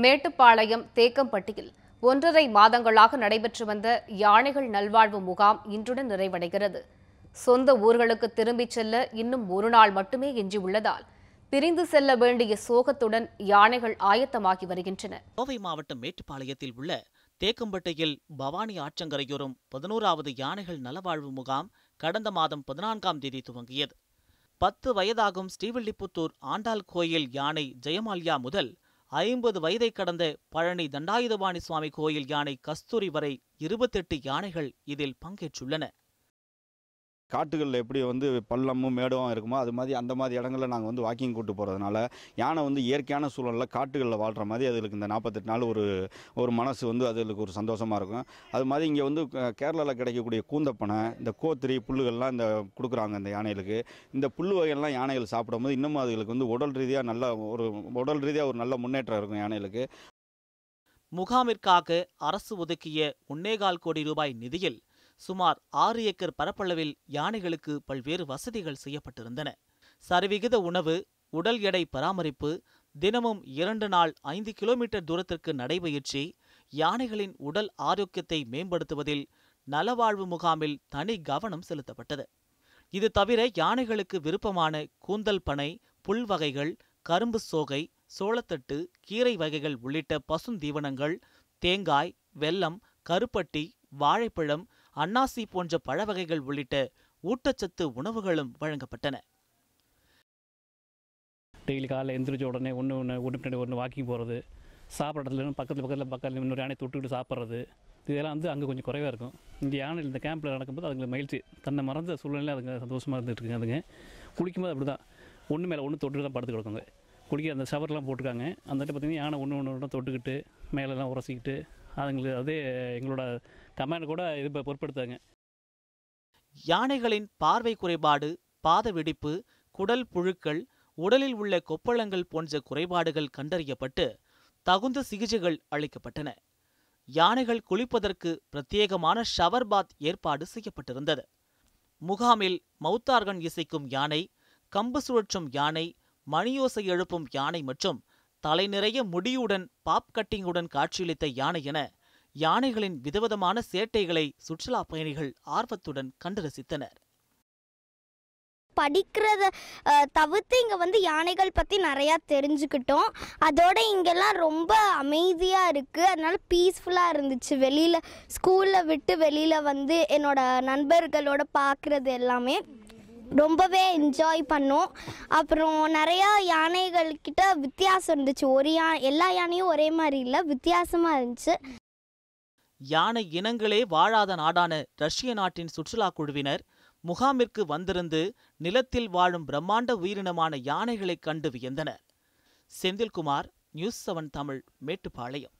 மேட்டுப்பாளையம் தேக்கம்பட்டியில் ஒன்றரை மாதங்களாக நடைபெற்று வந்த யானைகள் நல்வாழ்வு முகாம் இன்றுடன் நிறைவடைகிறது. சொந்த ஊர்களுக்கு திரும்பிச் செல்ல இன்னும் ஒரு நாள் மட்டுமே எஞ்சியுள்ளதால் பிரிந்து செல்ல வேண்டிய சோகத்துடன் யானைகள் ஆயத்தமாகி வருகின்றன. கோவை மாவட்டம் மேட்டுப்பாளையத்தில் உள்ள தேக்கம்பட்டியில் பவானி ஆற்றங்கரையோரும் பதினோராவது யானைகள் நலவாழ்வு முகாம் கடந்த மாதம் பதினான்காம் தேதி துவங்கியது. பத்து வயதாகும் ஸ்ரீவில்லிபுத்தூர் ஆண்டாள் கோயில் யானை ஜெயமால்யா முதல் ஐம்பது வயதை கடந்த பழனி தண்டாயுதபாணி சுவாமி கோயில் யானை கஸ்தூரி வரை இருபத்தெட்டு யானைகள் இதில் பங்கேற்றுள்ளன. காட்டுகளில் எப்படி வந்து பள்ளமும் மேடும் இருக்குமோ அது மாதிரி அந்த மாதிரி இடங்களில் நாங்கள் வந்து வாக்கிங் கூட்டு போகிறதுனால யானை வந்து இயற்கையான சூழலில் காட்டுகளில் வாழ்கிற மாதிரி அதுக்கு இந்த நாற்பத்தெட்டு நாள் ஒரு ஒரு மனசு வந்து அதுகளுக்கு ஒரு சந்தோஷமாக இருக்கும். அது மாதிரி இங்கே வந்து கேரளாவில் கிடைக்கக்கூடிய கூந்தப்பனை இந்த கோத்திரி புல்லுகள்லாம் இந்த கொடுக்குறாங்க இந்த யானைகளுக்கு. இந்த புல் வகையெல்லாம் யானைகள் சாப்பிடும்போது இன்னமும் அதுகளுக்கு வந்து உடல் ரீதியாக நல்ல ஒரு உடல் ரீதியாக ஒரு நல்ல முன்னேற்றம் இருக்கும் யானைகளுக்கு. முகாமிற்காக அரசு ஒதுக்கிய ஒன்னேகால் கோடி ரூபாய் நிதியில் சுமார் ஆறு ஏக்கர் பரப்பளவில் யானைகளுக்கு பல்வேறு வசதிகள் செய்யப்பட்டிருந்தன. சரிவிகித உணவு உடல் எடை பராமரிப்பு தினமும் இரண்டு நாள் ஐந்து கிலோமீட்டர் தூரத்திற்கு நடைபயிற்சி யானைகளின் உடல் ஆரோக்கியத்தை மேம்படுத்துவதில் நலவாழ்வு முகாமில் தனி கவனம் செலுத்தப்பட்டது. இது தவிர யானைகளுக்கு விருப்பமான கூந்தல் பனை புல் வகைகள் கரும்பு சோகை சோளத்தட்டு கீரை வகைகள் உள்ளிட்ட பசுந்தீவனங்கள் தேங்காய் வெல்லம் கருப்பட்டி வாழைப்பழம் அன்னாசி போன்ற பழ வகைகள் உள்ளிட்ட ஊட்டச்சத்து உணவுகளும் வழங்கப்பட்டன. டெய்லி காலையில் எந்திரிச்ச உடனே ஒன்று ஒன்று ஒன்று பின்னாடி ஒன்று வாக்கிங் போகிறது சாப்பிட்ற இடத்துல பக்கத்தில் பக்கத்தில் பக்கத்தில் இன்னொரு யானை தொட்டுக்கிட்டு சாப்பிட்றது இதெல்லாம் வந்து அங்கே கொஞ்சம் குறைவாக இருக்கும். இந்த யானை இந்த கேம்பில் நடக்கும்போது அதுங்களுக்கு மகிழ்ச்சி. தன்னை மறந்த சூழ்நிலை அதுங்க சந்தோஷமாக இருந்துட்டு இருக்குங்க அதுங்க. குளிக்கும்போது அப்படி தான் ஒன்று மேலே ஒன்று தொட்டு தான் படுத்து கிடக்குங்க குளிக்க அந்த ஷவர்லாம் போட்டிருக்காங்க. அந்த இடத்துல பார்த்தீங்கன்னா யானை ஒன்று ஒன்று ஒன்று தொட்டுக்கிட்டு மேலெல்லாம் உரசிக்கிட்டு அதுங்களுக்கு அதே எங்களோட கமாண்ட் கூட இது பொருட்படுத்தாங்க யானைகளின் பார்வை குறைபாடு பாத வெடிப்பு குடல் புழுக்கள் உடலில் உள்ள கொப்பளங்கள் போன்ற குறைபாடுகள் கண்டறியப்பட்டு தகுந்த சிகிச்சைகள் அளிக்கப்பட்டன. யானைகள் குளிப்பதற்கு பிரத்யேகமான ஷவர் பாத் ஏற்பாடு செய்யப்பட்டிருந்தது. முகாமில் மௌத்தார்கன் இசைக்கும் யானை கம்பு சுழற்றும் யானை மணியோசை எழுப்பும் யானை மற்றும் தலை நிறைய முடியுடன் பாப் கட்டிங்குடன் காட்சியளித்த யானை என யானைகளின் விதவிதமான சேட்டைகளை சுற்றுலா பயணிகள் ஆர்வத்துடன் கண்டு ரசித்தனர். படிக்கிறத தவிர்த்து இங்கே வந்து யானைகள் பற்றி நிறையா தெரிஞ்சுக்கிட்டோம். அதோட இங்கெல்லாம் ரொம்ப அமைதியாக இருக்குது அதனால பீஸ்ஃபுல்லாக இருந்துச்சு. வெளியில் ஸ்கூலில் விட்டு வெளியில் வந்து என்னோட நண்பர்களோட பார்க்குறது எல்லாமே ரொம்பவே என்ஜாய் பண்ணோம். அப்புறம் நிறையா யானைகள்கிட்ட வித்தியாசம் இருந்துச்சு. ஒரு யா எல்லா யானையும் ஒரே மாதிரி இல்லை வித்தியாசமாக இருந்துச்சு. யானை இனங்களே வாழாத நாடான ரஷ்ய நாட்டின் சுற்றுலா குழுவினர் முகாமிற்கு வந்திருந்து நிலத்தில் வாழும் பிரம்மாண்ட உயிரினமான யானைகளைக் கண்டு வியந்தனர். Senthilkumar news seven Tamil Mettupalayam.